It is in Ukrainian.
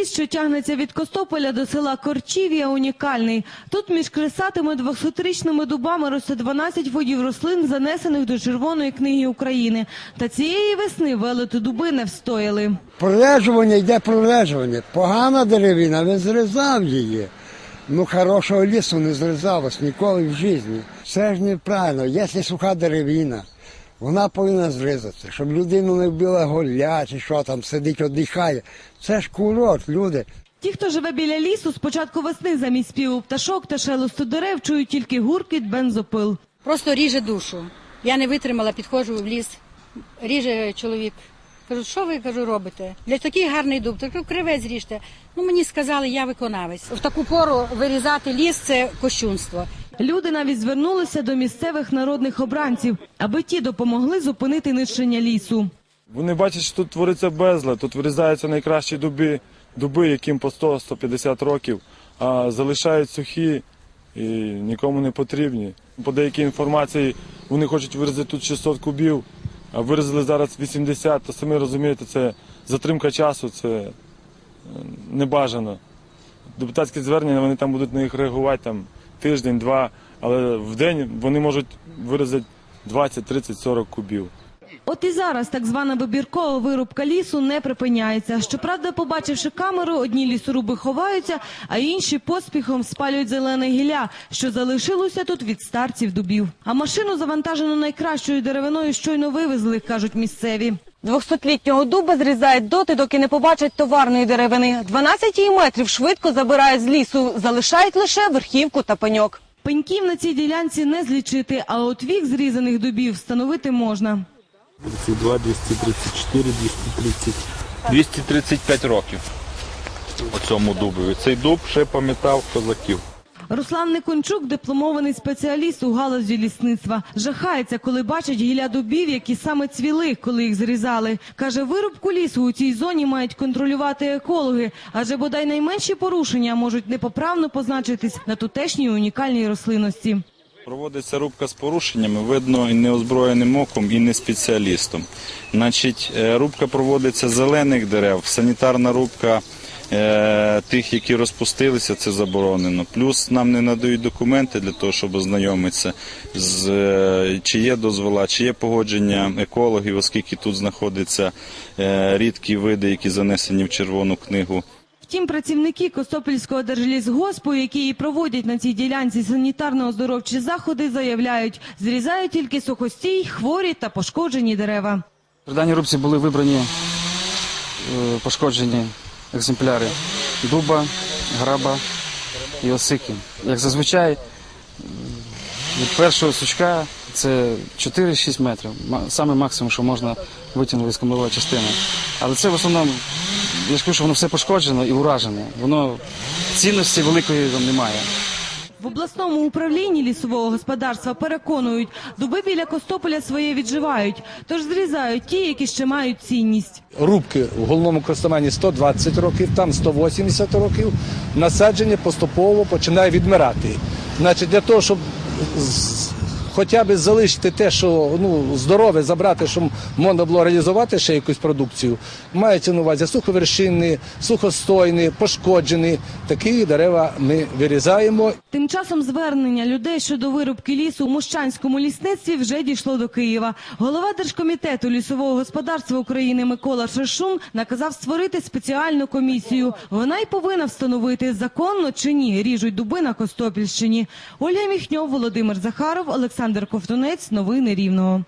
ліс, що тягнеться від Костополя до села Корчів'я, унікальний. Тут між кресатими 200-річними дубами росте 12 видів рослин, занесених до Червоної книги України. Та цієї весни велети дуби не встояли. Прорежування йде прорежування. Погана деревина, він зрізав її. Ну, хорошого лісу не зрізалось ніколи в житті. Це ж неправильно. Якщо суха деревина, вона повинна зрізатися, щоб людину не вбила голля чи що там сидить, віддихає. Це ж курорт, люди. Ті, хто живе біля лісу, з початку весни замість співу пташок та шелесту дерев чують тільки гуркіт бензопил. Просто ріже душу. Я не витримала, підходжу в ліс, ріже чоловік. Кажу, що ви кажу, робите? Для такий гарний дуб, так кривець ріжте. Ну мені сказали, я виконавець. В таку пору вирізати ліс це кощунство. Люди навіть звернулися до місцевих народних обранців, аби ті допомогли зупинити нищення лісу. Вони бачать, що тут твориться безлад, тут вирізаються найкращі дуби, дуби, яким по 100-150 років, а залишають сухі і нікому не потрібні. По деякій інформації вони хочуть вирізати тут 600 кубів, а вирізали зараз 80, то самі розумієте, це затримка часу, це е, небажано. Депутатські звернення, вони там будуть на них реагувати там, тиждень, два, але в день вони можуть вирізати 20, 30, 40 кубів. От і зараз так звана вибіркова вирубка лісу не припиняється. Щоправда, побачивши камеру, одні лісоруби ховаються, а інші поспіхом спалюють зелене гілля, що залишилося тут від старців дубів. А машину завантажену найкращою деревиною щойно вивезли, кажуть місцеві. 200-літнього дуба зрізають доти, доки не побачать товарної деревини. 12 її метрів швидко забирають з лісу, залишають лише верхівку та пеньок. Пеньків на цій ділянці не злічити, а от вік зрізаних дубів встановити можна. 202, 234, 230. 235 років у цьому дубові. Цей дуб ще пам'ятав козаків. Руслан Никончук, дипломований спеціаліст у галузі лісництва, жахається, коли бачить гілля дубів, які саме цвіли, коли їх зрізали. Каже, вирубку лісу у цій зоні мають контролювати екологи, адже бодай найменші порушення можуть непоправно позначитись на тутешній унікальній рослинності. Проводиться рубка з порушеннями, видно і неозброєним оком, і не спеціалістом. Значить, е, рубка проводиться зелених дерев, санітарна рубка тих, які розпустилися, це заборонено. Плюс нам не надають документи для того, щоб ознайомитися з е, чи є дозвола, чи є погодження екологів, оскільки тут знаходяться е, рідкі види, які занесені в червону книгу. Втім, працівники Костопільського держлісгоспу, які і проводять на цій ділянці санітарно-оздоровчі заходи, заявляють, зрізають тільки сухостій, хворі та пошкоджені дерева. При даній рубці були вибрані е, пошкоджені екземпляри дуба, граба і осики. Як зазвичай, від першого сучка це 4-6 метрів. Саме максимум, що можна витягнути з комилової частини. Але це в основному, я ж що воно все пошкоджено і уражене. Воно цінності великої немає. В обласному управлінні лісового господарства переконують, дуби біля Костополя своє відживають, тож зрізають ті, які ще мають цінність. рубки в головному користуванні 120 років, там 180 років. Насадження поступово починає відмирати. Значить, для того, щоб хоча б залишити те, що ну, здорове забрати, щоб можна було реалізувати ще якусь продукцію, мається на увазі суховершинні, сухостойні, пошкоджені. Такі дерева ми вирізаємо Тим часом звернення людей щодо вирубки лісу у Мощанському лісництві вже дійшло до Києва. Голова Держкомітету лісового господарства України Микола Шершун наказав створити спеціальну комісію. Вона й повинна встановити, законно чи ні ріжуть дуби на Костопільщині. Ольга Міхньов, Володимир Захаров, Олександр Ковтунець. Новини Рівного.